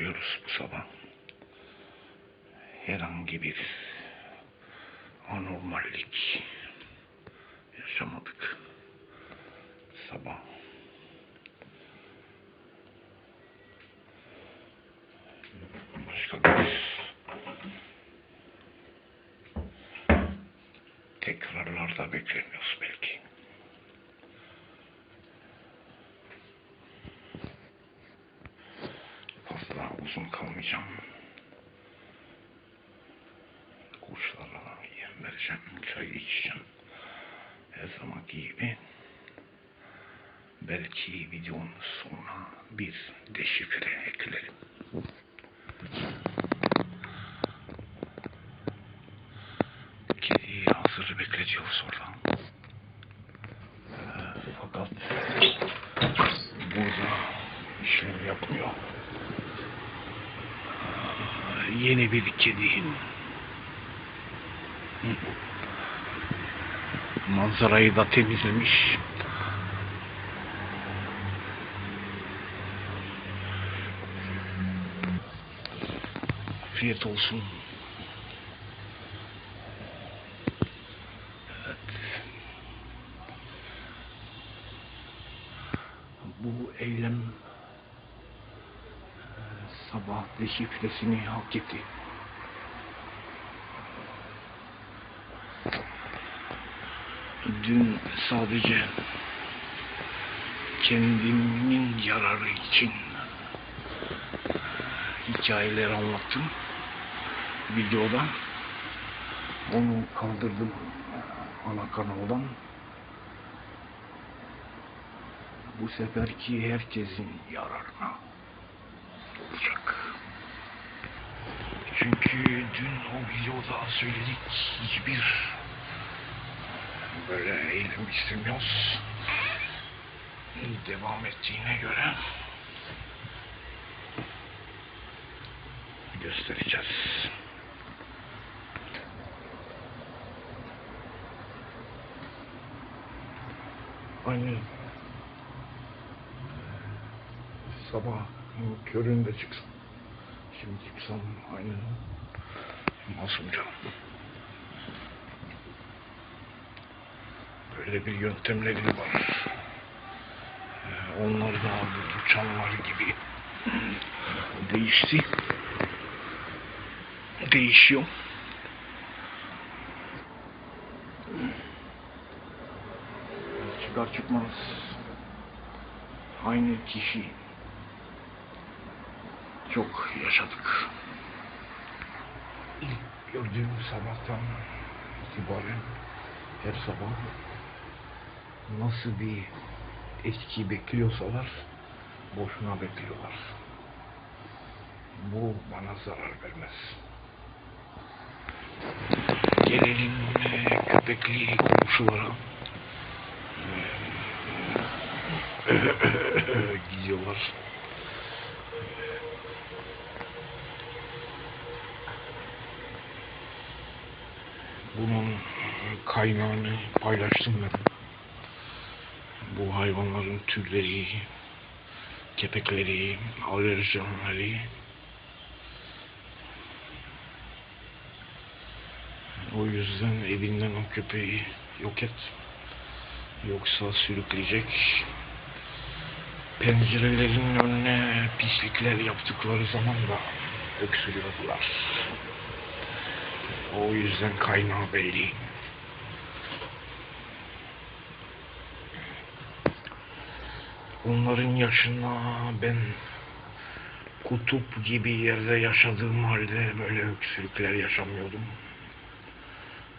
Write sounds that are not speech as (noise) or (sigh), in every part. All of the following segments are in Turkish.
Kalkıyoruz bu sabah. Herhangi bir anormallik yaşamadık. Sabah başka bir tekrarlarda bekleniyoruz belki. Uzun kalmayacağım. Kuşlara yem vereceğim, çay içeceğim. Her zamanki gibi. Belki videonun sonuna bir deşifre eklerim. Yeni bir kedi. Hı. Manzarayı da temizlemiş. Afiyet olsun. Evet. Bu eylem sabah deşifresini hak etti. Dün sadece kendimin yararı için hikayeler anlattım videoda. Onu kaldırdım ana kanaldan. Bu seferki herkesin yararına olacak. Çünkü dün o videoda söyledik hiçbir böyle eylem istemiyoruz. Devam ettiğine göre göstereceğiz. Aynı sabah köründe çıksam, şimdi çıksam aynı masumca. Böyle bir yöntemleri var. Ee, Onlar da bu çanlar gibi değişti. Değişiyor. Çıkar çıkmaz aynı kişi çok yaşadık. İlk gördüğüm sabahtan itibaren her sabah nasıl bir etki bekliyorsalar boşuna bekliyorlar. Bu bana zarar vermez. Gelelim köpekli komşulara. Gidiyorlar. Bunun kaynağını paylaştım ben. Bu hayvanların türleri, kepekleri, alerjenleri, O yüzden evinden o köpeği yok et. Yoksa sürükleyecek. Pencerelerin önüne pislikler yaptıkları zaman da öksürüyordular. O yüzden kaynağı belli. Onların yaşına ben kutup gibi yerde yaşadığım halde böyle öksürükler yaşamıyordum.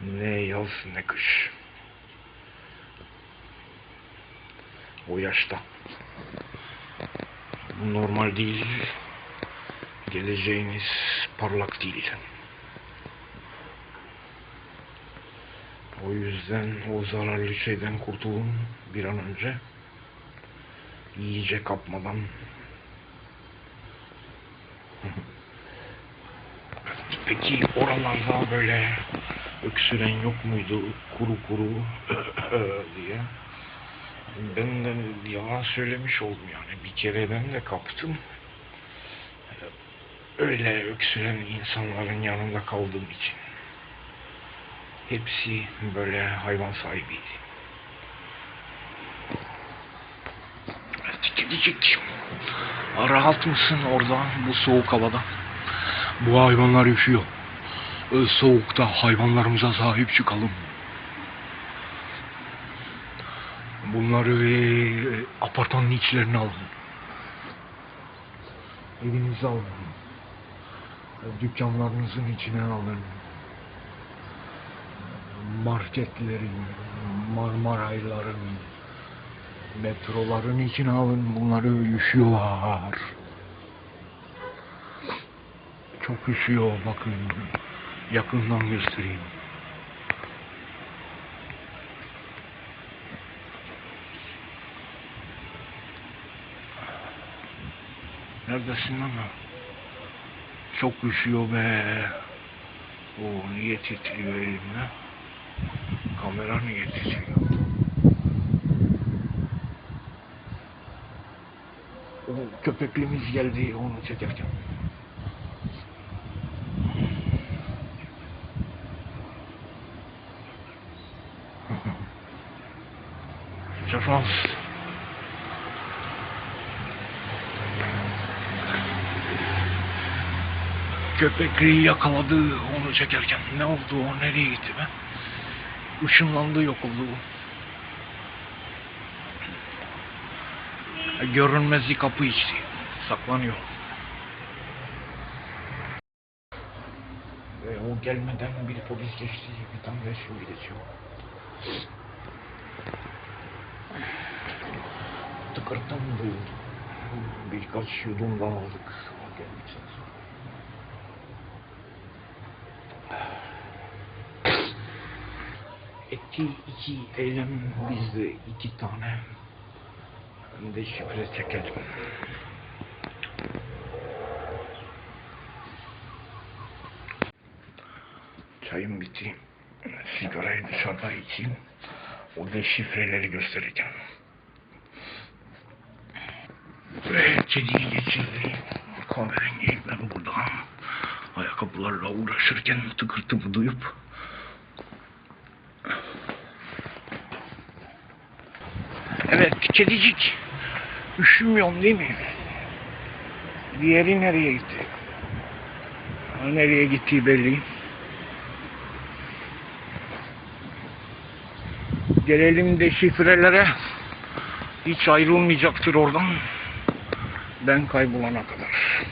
Ne yaz ne kış. O yaşta. Bu normal değil. Geleceğiniz parlak değil. O yüzden o zararlı şeyden kurtulun bir an önce. İyice kapmadan. (laughs) Peki oralarda böyle öksüren yok muydu kuru kuru (laughs) diye. Ben de yalan söylemiş oldum yani. Bir kere ben de kaptım. öyle öksüren insanların yanında kaldığım için. Hepsi böyle hayvan sahibiydi. Gidecek. Rahat mısın orada bu soğuk havada? Bu hayvanlar üşüyor. Ö, Soğukta hayvanlarımıza sahip çıkalım. Bunları e, apartmanın içlerine alın. Evinize alın. Dükkanlarınızın içine alın. Marketlerin, Marmarayların, metroların içine alın. Bunları üşüyorlar. Çok üşüyor bakın. Yakından göstereyim. Neredesin lan? Çok üşüyor be. O niye titriyor elimde? Kamera niye titriyor? O köpeklimiz geldi onu çekeceğim. Şafaz. Köpekliği yakaladı onu çekerken. Ne oldu o nereye gitti be? Işınlandı yok oldu. Görünmezlik kapı içti. Saklanıyor. Ve o gelmeden bir polis geçti. Bir tane de şu geçiyor. Tıkırtım duyuldu. Birkaç yudumdan aldık. O Etti iki eylem bizde iki tane. De şifre çekelim. Çayım bitti. Sigarayı dışarıda içeyim. O da şifreleri göstereceğim. Ve kediyi geçirdi. Kahverengi burada. Ayakkabılarla uğraşırken tıkırtımı duyup Evet kedicik. Üşümüyorsun değil mi? Diğeri nereye gitti? Nereye gittiği belli. Gelelim de şifrelere. Hiç ayrılmayacaktır oradan. Ben kaybolana kadar.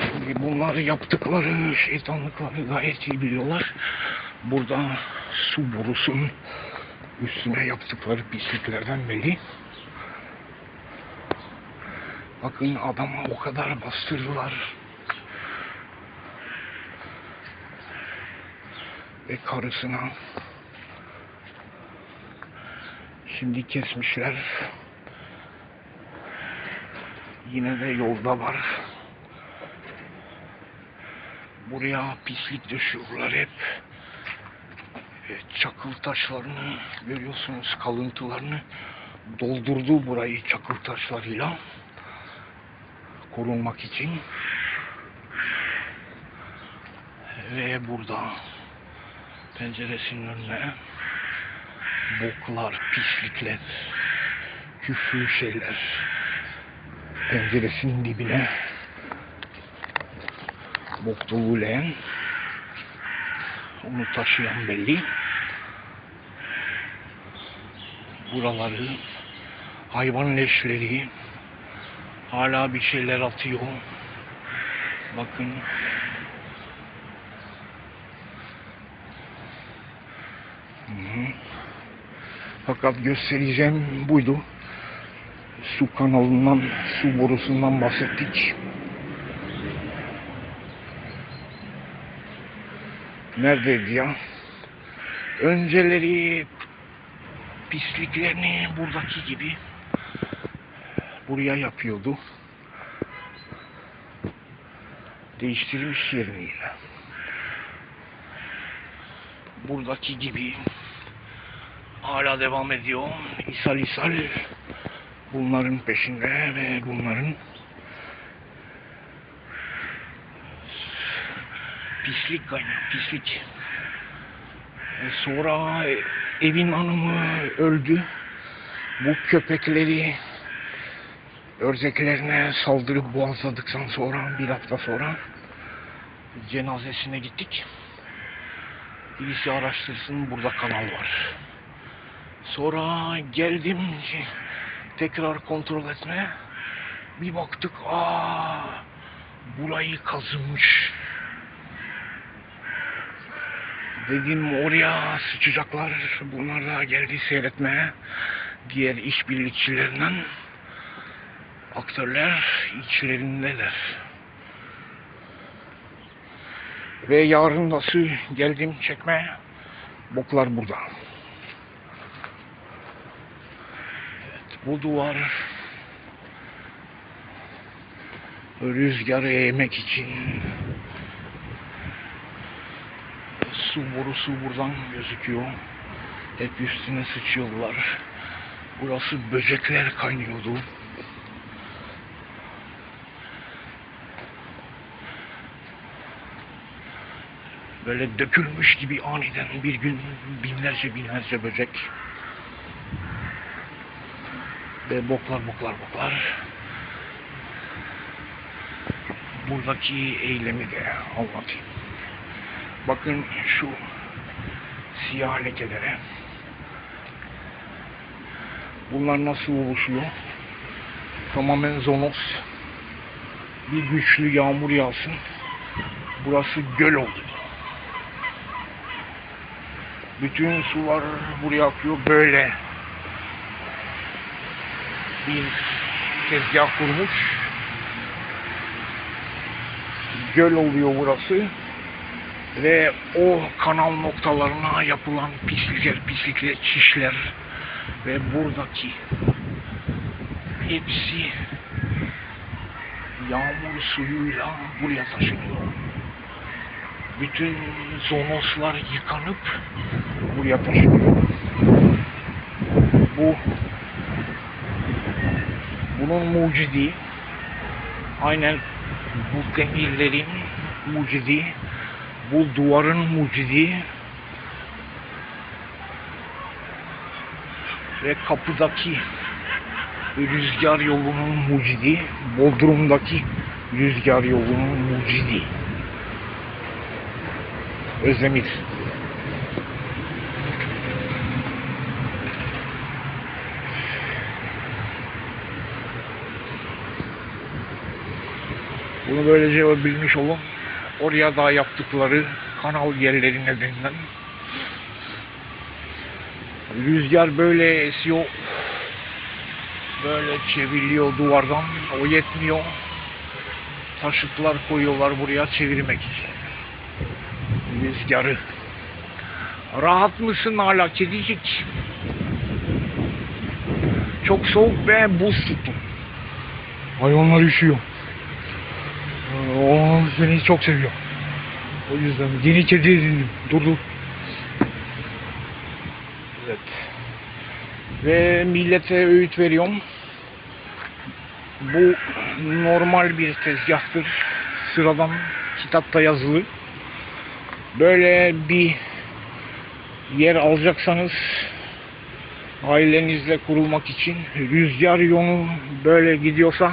Çünkü Bunlar yaptıkları şeytanlıkları gayet iyi biliyorlar. Burada su borusunun üstüne yaptıkları pisliklerden belli. Bakın adama o kadar bastırdılar. Ve karısına şimdi kesmişler. Yine de yolda var. Buraya pislik düşüyorlar hep. Çakıl taşlarını görüyorsunuz kalıntılarını doldurdu burayı çakıl taşlarıyla. Korunmak için. Ve burada penceresinin önüne boklar, pislikler, küflü şeyler penceresinin dibine bok dolu leğen onu taşıyan belli. Buraları hayvan leşleri hala bir şeyler atıyor. Bakın. Fakat göstereceğim buydu. Su kanalından, su borusundan bahsettik. Neredeydi ya? Önceleri pisliklerini buradaki gibi buraya yapıyordu. Değiştirmiş yerini yine. Buradaki gibi hala devam ediyor. İshal ishal bunların peşinde ve bunların pislik kaynıyor, pislik. E, sonra evin hanımı öldü. Bu köpekleri ördeklerine saldırıp boğazladıktan sonra bir hafta sonra cenazesine gittik. Birisi araştırsın burada kanal var. Sonra geldim tekrar kontrol etmeye. Bir baktık aa burayı kazınmış. Dedim oraya sıçacaklar. Bunlar da geldi seyretmeye. Diğer işbirlikçilerinden aktörler içlerindeler. Ve yarın nasıl geldim çekmeye boklar burada. Evet, bu duvar rüzgarı eğmek için su borusu buradan gözüküyor. Hep üstüne sıçıyorlar. Burası böcekler kaynıyordu. Böyle dökülmüş gibi aniden bir gün binlerce binlerce böcek. Ve boklar boklar boklar. Buradaki eylemi de anlatayım. Bakın şu siyah lekelere. Bunlar nasıl oluşuyor? Tamamen zonos. Bir güçlü yağmur yağsın. Burası göl oldu. Bütün sular buraya akıyor böyle. Bir tezgah kurmuş. Göl oluyor burası ve o kanal noktalarına yapılan pislikler, pislikler, çişler ve buradaki hepsi yağmur suyuyla buraya taşınıyor. Bütün zonoslar yıkanıp buraya taşınıyor. Bu bunun mucidi aynen bu demirlerin mucidi bu duvarın mucidi. Ve kapıdaki rüzgar yolunun mucidi. Bodrum'daki rüzgar yolunun mucidi. Özdemir Bunu böylece bilmiş olun. Oraya da yaptıkları kanal yerleri nedeninden rüzgar böyle esiyor. Böyle çevriliyor duvardan. O yetmiyor. Taşıtlar koyuyorlar buraya çevirmek için. Rüzgarı. Rahat mısın hala kedicik? Çok soğuk ve buz tuttum. Hayvanlar üşüyor. O seni çok seviyor. O yüzden yeni kedi edindim. Durdu. Evet. Ve millete öğüt veriyorum. Bu normal bir tezgahtır. Sıradan kitapta yazılı. Böyle bir yer alacaksanız ailenizle kurulmak için rüzgar yolu böyle gidiyorsa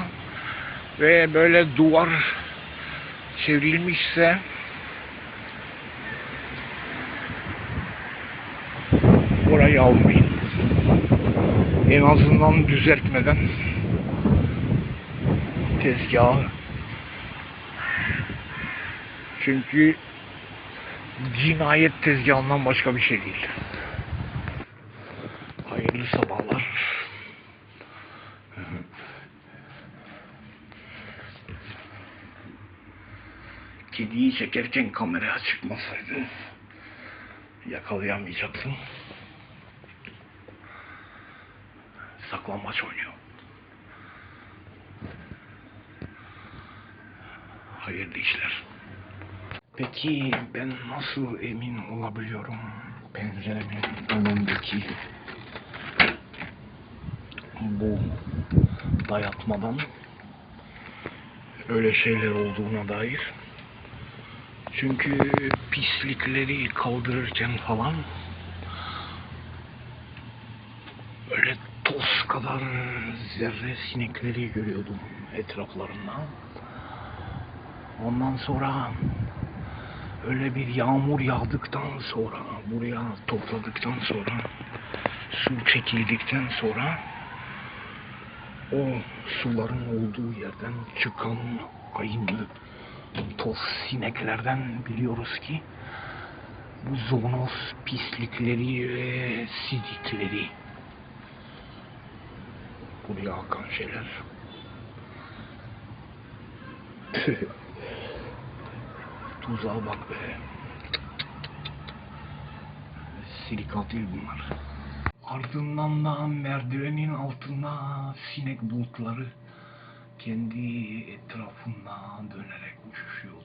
ve böyle duvar çevrilmişse orayı almayın. En azından düzeltmeden tezgahı. Çünkü cinayet tezgahından başka bir şey değil. Kediyi çekerken kameraya çıkmasaydı yakalayamayacaksın. Saklambaç oynuyor. Hayırlı işler. Peki ben nasıl emin olabiliyorum penceremin önündeki bu dayatmadan öyle şeyler olduğuna dair? Çünkü pislikleri kaldırırken falan öyle toz kadar zerre sinekleri görüyordum etraflarında. Ondan sonra öyle bir yağmur yağdıktan sonra buraya topladıktan sonra su çekildikten sonra o suların olduğu yerden çıkan aynı toz sineklerden biliyoruz ki bu zoonoz pislikleri ve sidikleri. Buraya akan şeyler. (laughs) Tuzağa bak be. Silikat değil bunlar. Ardından da merdivenin altında sinek bulutları kendi etrafında fuel.